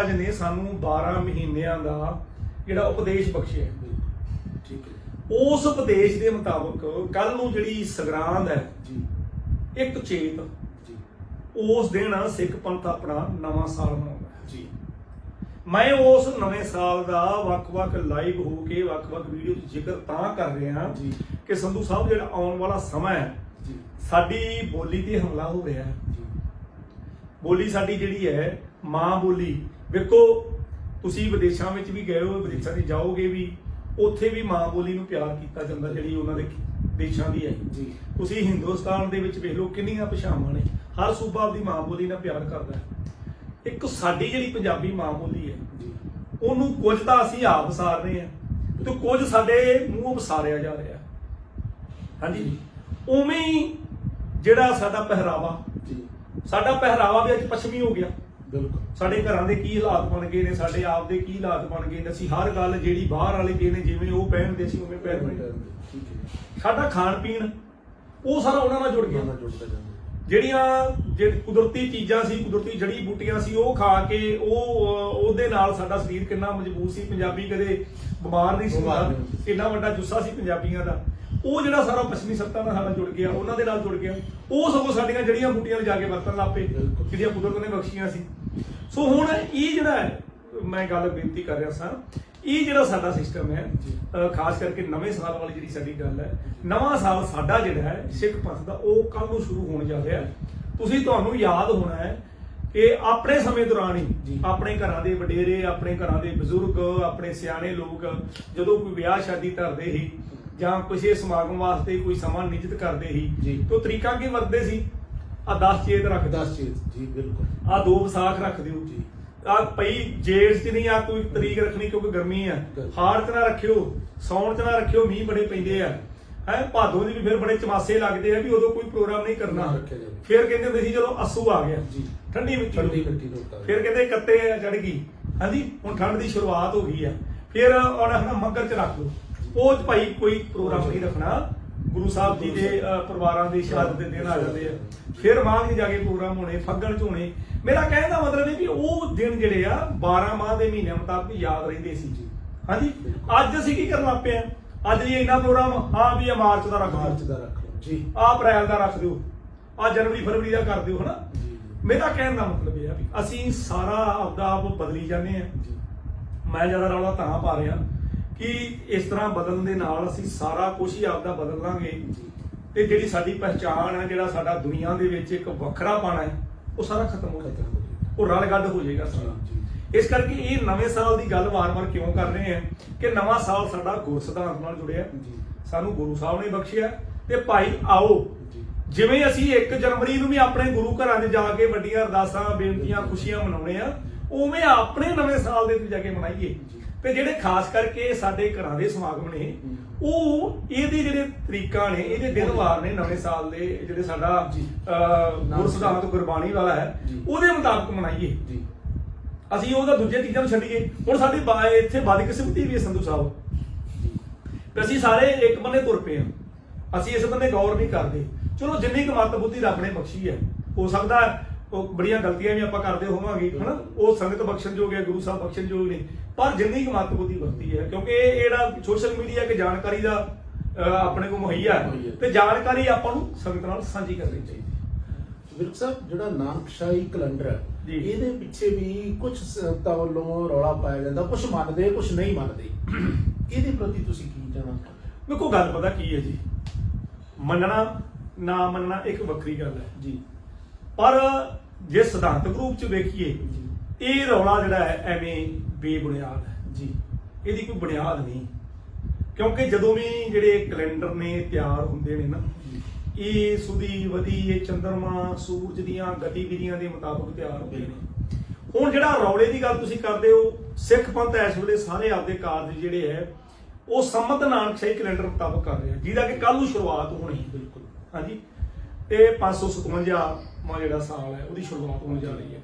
ਅੱਜ ਨੇ ਸਾਨੂੰ 12 ਮਹੀਨਿਆਂ ਦਾ ਜਿਹੜਾ ਉਪਦੇਸ਼ ਬਖਸ਼ਿਆ ਹੈ। ਠੀਕ ਹੈ। ਉਸ ਉਪਦੇਸ਼ ਦੇ ਮੁਤਾਬਕ ਕੱਲ ਨੂੰ ਜਿਹੜੀ ਸੰਗਰਾਂਦ ਹੈ ਜੀ। ਇੱਕ ਚੇਤ ਜੀ। ਉਸ ਦਿਨ ਸਿੱਖ ਪੰਥ ਆਪਣਾ ਨਵਾਂ ਸਾਲ ਮਨਾਉਂਦਾ ਜੀ। ਮੈਂ ਉਸ ਨਵੇਂ ਸਾਲ ਦਾ ਵੱਖ-ਵੱਖ ਲਾਈਵ ਹੋ ਕੇ ਵੱਖ-ਵੱਖ ਵੀਡੀਓ 'ਚ ਜ਼ਿਕਰ ਤਾਂ ਕਰ ਰਿਹਾ ਜੀ। ਕਿ ਸੰਧੂ ਸਾਹਿਬ ਜਿਹੜਾ ਆਉਣ ਵਾਲਾ ਸਮਾਂ ਹੈ ਜੀ। ਸਾਡੀ ਬੋਲੀ ਤੇ ਹਮਲਾ ਹੋ ਰਿਹਾ ਹੈ। ਜੀ। ਬੋਲੀ ਸਾਡੀ ਜਿਹੜੀ ਹੈ ਮਾਂ ਬੋਲੀ ਵੇਖੋ ਤੁਸੀਂ ਵਿਦੇਸ਼ਾਂ ਵਿੱਚ ਵੀ ਗਏ ਹੋ ਵਿਦੇਸ਼ਾਂ 'ਚ ਜਾਓਗੇ ਵੀ ਉੱਥੇ ਵੀ ਮਾਂ ਬੋਲੀ ਨੂੰ ਪਿਆਰ ਕੀਤਾ ਜਾਂਦਾ ਜਿਹੜੀ ਉਹਨਾਂ ਦੇ ਦੇਸ਼ਾਂ ਦੀ ਹੈ। ਜੀ। ਤੁਸੀਂ ਹਿੰਦੁਸਤਾਨ ਦੇ ਵਿੱਚ ਵੇਖ ਲਓ ਕਿੰਨੀਆਂ ਭਾਸ਼ਾਵਾਂ ਨੇ। ਹਰ ਸੂਬਾ ਆਪਦੀ ਮਾਂ ਬੋਲੀ ਨਾਲ ਪਿਆਰ ਕਰਦਾ ਹੈ। ਇੱਕ ਸਾਡੀ ਜਿਹੜੀ ਪੰਜਾਬੀ ਮਾਂ ਬੋਲੀ ਹੈ ਜੀ। ਉਹਨੂੰ ਕੁਝ ਤਾਂ ਅਸੀਂ ਆਪ ਵਸਾਰ ਰਹੇ ਹਾਂ ਤੇ ਕੁਝ ਸਾਡੇ ਮੂੰਹ ਵਸਾਰਿਆ ਜਾ ਰਿਹਾ ਹਾਂਜੀ? ਉਵੇਂ ਹੀ ਜਿਹੜਾ ਸਾਡਾ ਪਹਿਰਾਵਾ ਜੀ। ਸਾਡਾ ਪਹਿਰਾਵਾ ਵੀ ਅੱਜ ਪੱਛਮੀ ਹੋ ਗਿਆ। ਬਿਲਕੁਲ। ਸਾਡੇ ਘਰਾਂ ਦੇ ਕੀ ਹਾਲਾਤ ਬਣ ਗਏ ਨੇ ਸਾਡੇ ਆਪ ਦੇ ਕੀ ਹਾਲਾਤ ਬਣ ਗਏ ਨੇ ਅਸੀਂ ਹਰ ਗੱਲ ਜਿਹੜੀ ਬਾਹਰ ਵਾਲੇ ਦੇ ਨੇ ਜਿਵੇਂ ਉਹ ਪਹਿਨਦੇ ਸੀ ਉਵੇਂ ਪਹਿਨਦੇ ਸਾਡਾ ਖਾਣ ਪੀਣ ਉਹ ਸਾਰਾ ਉਹਨਾਂ ਨਾਲ ਜੁੜ ਗਿਆ। ਜਿਹੜੀਆਂ ਜਿਹੜੀ ਕੁਦਰਤੀ ਚੀਜ਼ਾਂ ਸੀ ਕੁਦਰਤੀ ਜੜੀ ਬੂਟੀਆਂ ਸੀ ਉਹ ਖਾ ਕੇ ਉਹ ਉਹਦੇ ਨਾਲ ਸਾਡਾ ਸਰੀਰ ਕਿੰਨਾ ਮਜ਼ਬੂਤ ਸੀ ਪੰਜਾਬੀ ਕਦੇ ਬਿਮਾਰ ਨਹੀਂ ਸੀ। ਕਿੰਨਾ ਵੱਡਾ ਜੁੱਸਾ ਸੀ ਪੰਜਾਬੀਆਂ ਦਾ। ਉਹ ਜਿਹੜਾ ਸਾਰਾ ਪੱਛਮੀ ਸੱਤਾ ਨਾਲ ਸਾਡਾ ਜੁੜ ਗਿਆ ਉਹਨਾਂ ਦੇ ਨਾਲ ਜੁੜ ਗਿਆ। ਉਹ ਸਗੋਂ ਸਾਡੀਆਂ ਜੜੀਆਂ ਬੂਟੀਆਂ ਲਿਜਾ ਕੇ ਵਰਤਣ ਬਿਲਕੁਲ। ਜਿਹੜੀਆਂ ਕੁਦਰਤ ਨੇ ਬਖਸ਼ੀਆਂ ਸੀ। ਸੋ ਹੁਣ ਇਹ ਜਿਹੜਾ ਹੈ ਮੈਂ ਗੱਲ ਬੇਨਤੀ ਕਰ ਰਿਹਾ ਸਾਂ ਇਹ ਜਿਹੜਾ ਸਾਡਾ ਸਿਸਟਮ ਹੈ ਖਾਸ ਕਰਕੇ ਨਵੇਂ ਸਾਲ ਵਾਲੀ ਜਿਹੜੀ ਸਾਡੀ ਗੱਲ ਹੈ ਨਵਾਂ ਸਾਲ ਸਾਡਾ ਜਿਹੜਾ ਹੈ ਸਿੱਖ ਪੰਥ ਦਾ ਉਹ ਕੱਲ ਨੂੰ ਸ਼ੁਰੂ ਹੋਣ ਜਾ ਰਿਹਾ ਤੁਸੀਂ ਤੁਹਾਨੂੰ ਯਾਦ ਹੋਣਾ ਹੈ ਕਿ ਆਪਣੇ ਸਮੇਂ ਦੌਰਾਨ ਹੀ। ਆਪਣੇ ਘਰਾਂ ਦੇ ਵਡੇਰੇ ਆਪਣੇ ਘਰਾਂ ਦੇ ਬਜ਼ੁਰਗ ਆਪਣੇ ਸਿਆਣੇ ਲੋਕ ਜਦੋਂ ਕੋਈ ਵਿਆਹ ਸ਼ਾਦੀ ਧਰਦੇ ਸੀ ਜਾਂ ਕਿਸੇ ਸਮਾਗਮ ਵਾਸਤੇ ਕੋਈ ਸਮਾਂ ਨਿਯਤ ਕਰਦੇ ਸੀ। ਤਾਂ ਤਰੀਕਾ ਕੀ ਵਰਤਦੇ ਸੀ ਆ 10 ਚੇਤ ਰੱਖ ਦਸ ਚੀਜ਼ ਜੀ ਬਿਲਕੁਲ। ਆ ਦੋ ਵਿਸਾਖ ਰੱਖ ਦਿਓ। ਜੀ। ਆ ਪਈ ਜੇਠ ਚ ਨਹੀਂ ਆ ਕੋਈ ਤਰੀਕ ਰੱਖਣੀ ਕਿਉਂਕਿ ਗਰਮੀ ਆ। ਹਾੜ ਚ ਨਾ ਰੱਖਿਓ ਸੌਣ ਚ ਨਾ ਰੱਖਿਓ ਮੀਂਹ ਬੜੇ ਪੈਂਦੇ ਆ। ਹੈ ਭਾਦੋਂ ਦੀ ਵੀ ਫਿਰ ਬੜੇ ਚਮਾਸੇ ਲੱਗਦੇ ਆ ਵੀ ਉਦੋਂ ਕੋਈ ਪ੍ਰੋਗਰਾਮ ਨਹੀਂ ਕਰਨਾ। ਫਿਰ ਕਹਿੰਦੇ ਹੁੰਦੇ ਸੀ ਚਲੋ ਅਸੂ ਆ ਗਿਆ। ਜੀ। ਠੰਡੀ ਮਿੱਟੀ ਠੰਡੀ। ਮਿੱਟੀ ਉਤਾਰ ਫਿਰ ਕਹਿੰਦੇ ਕੱਤੇ ਚੜ ਗਈ। ਹਾਂਜੀ ਹੁਣ ਠੰਡ ਦੀ ਸ਼ੁਰੂਆਤ ਹੋ ਗਈ ਆ। ਫਿਰ ਹੁਣ ਮੱਗਰ ਚ ਰੱਖ ਲਓ। ਉਹ ਭਾਈ ਕੋਈ ਪ੍ਰੋਗਰਾਮ ਨਹੀਂ ਰੱਖਣਾ। ਗੁਰੂ ਸਾਹਿਬ ਜੀ ਦੇ ਪਰਿਵਾਰਾਂ ਦੇ ਸ਼ਹਾਦਤ ਦੇ ਦਿਨ ਆ ਜਾਂਦੇ ਆ। ਫਿਰ ਮਾਘ ਚ ਜਾ ਕੇ ਪ੍ਰੋਗਰਾਮ ਹੋਣੇ ਫੱਗਣ ਚ ਹੋਣੇ ਮੇਰਾ ਕਹਿਣ ਦਾ ਮਤਲਬ ਇਹ ਵੀ ਉਹ ਦਿਨ ਜਿਹੜੇ ਆ 12 ਮਾਹ ਦੇ ਮਹੀਨੇ ਮੁਤਾਬਕ ਯਾਦ ਰਹਿੰਦੇ ਸੀ ਜੀ। ਹਾਂਜੀ? ਅੱਜ ਅਸੀਂ ਕੀ ਕਰਨ ਆ? ਅੱਜ ਜੀ ਇੰਨਾ ਪ੍ਰੋਗਰਾਮ ਹਾਂ ਵੀ ਇਹ ਮਾਰਚ ਦਾ ਰੱਖ ਮਾਰਚ ਦਾ ਰੱਖ ਲਓ ਜੀ। ਆ ਅਪ੍ਰੈਲ ਦਾ ਰੱਖ ਦਿਓ। ਆ ਜਨਵਰੀ ਫਰਵਰੀ ਦਾ ਕਰ ਦਿਓ ਹਨਾ? ਮੇਰਾ ਕਹਿਣ ਦਾ ਮਤਲਬ ਇਹ ਆ ਵੀ ਅਸੀਂ ਸਾਰਾ ਆਪਦਾ ਆਪ ਬਦਲੀ ਜਾਂਦੇ ਆ। ਮੈਂ ਜ਼ਿਆਦਾ ਰੌਲਾ ਤਾਂ ਪਾ ਰਿਹਾ। ਕਿ ਇਸ ਤਰ੍ਹਾਂ ਬਦਲਣ ਦੇ ਨਾਲ ਅਸੀਂ ਸਾਰਾ ਕੁਝ ਹੀ ਆਪਦਾ ਬਦਲ ਲਾਂਗੇ ਤੇ ਜਿਹੜੀ ਸਾਡੀ ਪਹਿਚਾਣ ਹੈ ਜਿਹੜਾ ਸਾਡਾ ਦੁਨੀਆ ਦੇ ਵਿੱਚ ਇੱਕ ਵੱਖਰਾ ਪਾਣਾ ਹੈ ਉਹ ਸਾਰਾ ਖਤਮ ਹੋ ਜਾਏਗਾ। ਉਹ ਰਲ ਗੱਡ ਹੋ ਜਾਏਗਾ ਸਾਰਾ। ਇਸ ਕਰਕੇ ਇਹ ਨਵੇਂ ਸਾਲ ਦੀ ਗੱਲ ਵਾਰ-ਵਾਰ ਕਿਉਂ ਕਰ ਰਹੇ ਹਾਂ ਕਿ ਨਵਾਂ ਸਾਲ ਸਾਡਾ ਗੁਰ ਸਿਧਾਂਤ ਨਾਲ ਜੁੜਿਆ। ਸਾਨੂੰ ਗੁਰੂ ਸਾਹਿਬ ਨੇ ਬਖਸ਼ਿਆ ਤੇ ਭਾਈ ਆਓ। ਜਿਵੇਂ ਅਸੀਂ 1 ਜਨਵਰੀ ਨੂੰ ਵੀ ਆਪਣੇ ਗੁਰੂ ਘਰਾਂ 'ਚ ਜਾ ਕੇ ਵੱਡੀਆਂ ਅਰਦਾਸਾਂ ਬੇਨਤੀਆਂ ਖੁਸ਼ੀਆਂ ਮਨਾਉਣੇ ਆ ਉਵੇਂ ਆਪਣੇ ਨਵੇਂ ਸਾਲ ਦੇ ਵਿੱਚ ਜਾ ਕੇ ਮਨਾਈਏ। ਤੇ ਜਿਹੜੇ ਖਾਸ ਕਰਕੇ ਸਾਡੇ ਘਰਾਂ ਦੇ ਸਮਾਗਮ ਨੇ ਉਹ ਇਹਦੇ ਜਿਹੜੇ ਤਰੀਕਾ ਨੇ ਇਹਦੇ ਦਿਨ ਵਾਰ ਨੇ ਨਵੇਂ ਸਾਲ ਦੇ ਜਿਹੜੇ ਸਾਡਾ ਜੀ। ਅਹ, ਗੁਰ ਸਿਧਾਂਤ ਗੁਰਬਾਣੀ ਵਾਲਾ ਹੈ। ਉਹਦੇ ਮੁਤਾਬਕ ਮਨਾਈਏ। ਜੀ। ਅਸੀਂ ਉਹਦਾ ਦੂਜੇ ਚੀਜ਼ਾਂ ਨੂੰ ਛੱਡੀਏ। ਹੁਣ ਸਾਡੀ ਇੱਥੇ ਬਦ ਕਿਸਮਤੀ ਵੀ ਹੈ ਸੰਧੂ ਸਾਹਿਬ। ਤੇ ਅਸੀਂ ਸਾਰੇ ਇੱਕ ਬੰਨੇ ਤੁਰ ਪਏ ਹਾਂ। ਅਸੀਂ ਇਸ ਬੰਨੇ ਗੌਰ ਨਹੀਂ ਕਰਦੇ। ਚਲੋ ਜਿੰਨੀ ਕੁ ਮਤ ਬੁੱਧੀ ਰੱਬ ਨੇ ਬਖਸ਼ੀ ਹੈ ਹੋ ਸਕਦਾ ਉਹ ਬੜੀਆਂ ਗਲਤੀਆਂ ਵੀ ਆਪਾਂ ਕਰਦੇ ਹੋਵਾਂਗੇ ਹਨਾ? ਉਹ ਸੰਗਤ ਬਖਸ਼ਣਯੋਗ ਹੈ ਗੁਰੂ ਸਾਹਿਬ ਬਖਸ਼ਣਯੋਗ ਨੇ। ਪਰ ਜਿੰਨੀ ਕੁ ਬੁੱਧੀ ਵਰਤੀ ਹੈ ਕਿਉਂਕਿ ਇਹ ਜਿਹੜਾ ਸੋਸ਼ਲ ਮੀਡੀਆ ਕੇ ਜਾਣਕਾਰੀ ਦਾ ਆਪਣੇ ਕੋਲ ਮੁਹੱਈਆ ਹੈ। ਤੇ ਜਾਣਕਾਰੀ ਆਪਾਂ ਨੂੰ ਸੰਗਤ ਨਾਲ ਸਾਂਝੀ ਕਰਨੀ ਚਾਹੀਦੀ ਵਿਰਕ ਸਾਹਿਬ ਜਿਹੜਾ ਨਾਨਕਸ਼ਾਹੀ ਕੈਲੰਡਰ ਹੈ। ਇਹਦੇ ਪਿੱਛੇ ਵੀ ਕੁਝ ਸੰਗਤਾਂ ਵੱਲੋਂ ਰੌਲਾ ਪਾਇਆ ਜਾਂਦਾ ਕੁਝ ਮੰਨਦੇ ਕੁਝ ਨਹੀਂ ਮੰਨਦੇ। ਇਹਦੇ ਪ੍ਰਤੀ ਤੁਸੀਂ ਕੀ ਕਹਿਣਾ ਵੇਖੋ ਗੱਲ ਪਤਾ ਕੀ ਹੈ ਜੀ? ਮੰਨਣਾ ਨਾ ਮੰਨਣਾ ਇੱਕ ਵੱਖਰੀ ਗੱਲ ਹੈ। ਜੀ। ਪਰ ਜੇ ਸਿਧਾਂਤਕ ਰੂਪ ਚ ਵੇਖੀਏ, ਇਹ ਰੌਲਾ ਜਿਹੜਾ ਹੈ, ਐਵੇਂ ਬੇਬੁਨਿਆਦ ਹੈ। ਜੀ, ਇਹਦੀ ਕੋਈ ਬੁਨਿਆਦ ਨਹੀਂ। ਕਿਉਂਕਿ ਜਦੋਂ ਵੀ ਜਿਹੜੇ ਕੈਲੰਡਰ ਨੇ ਤਿਆਰ ਹੁੰਦੇ ਨੇ ਨਾ, ਇਹ ਸੁਦੀ, ਵਧੀ, ਇਹ ਚੰਦਰਮਾ, ਸੂਰਜ ਦੀਆਂ ਗਤੀਵਿਧੀਆਂ ਦੇ ਮੁਤਾਬਕ ਤਿਆਰ ਹੁੰਦੇ ਨੇ। ਹੁਣ ਜਿਹੜਾ ਰੌਲੇ ਦੀ ਗੱਲ ਤੁਸੀਂ ਕਰਦੇ ਹੋ, ਸਿੱਖ ਪੰਥ ਇਸ ਵੇਲੇ ਸਾਰੇ ਆਪਦੇ ਕਾਰਜ ਜਿਹੜੇ ਹੈ, ਉਹ ਸੰਮਤ ਨਾਨਕ ਨਾਨਕਸ਼ਾਹੀ ਕੈਲੰਡਰ ਮੁਤਾਬਕ ਕਰ ਰਿਹਾ। ਜਿਹਦਾ ਕਿ ਕੱਲ ਨੂੰ ਸ਼ੁਰੂਆਤ ਹੋਣੀ ਹੈ, ਬਿਲਕੁਲ। ਹਾਂਜੀ? ਤੇ 557 ਮਾ ਜਿਹੜਾ ਸਾਲ ਹੈ ਉਹਦੀ ਸ਼ੁਰੂਆਤ ਹੋਣ ਜਾ ਰਹੀ ਹੈ।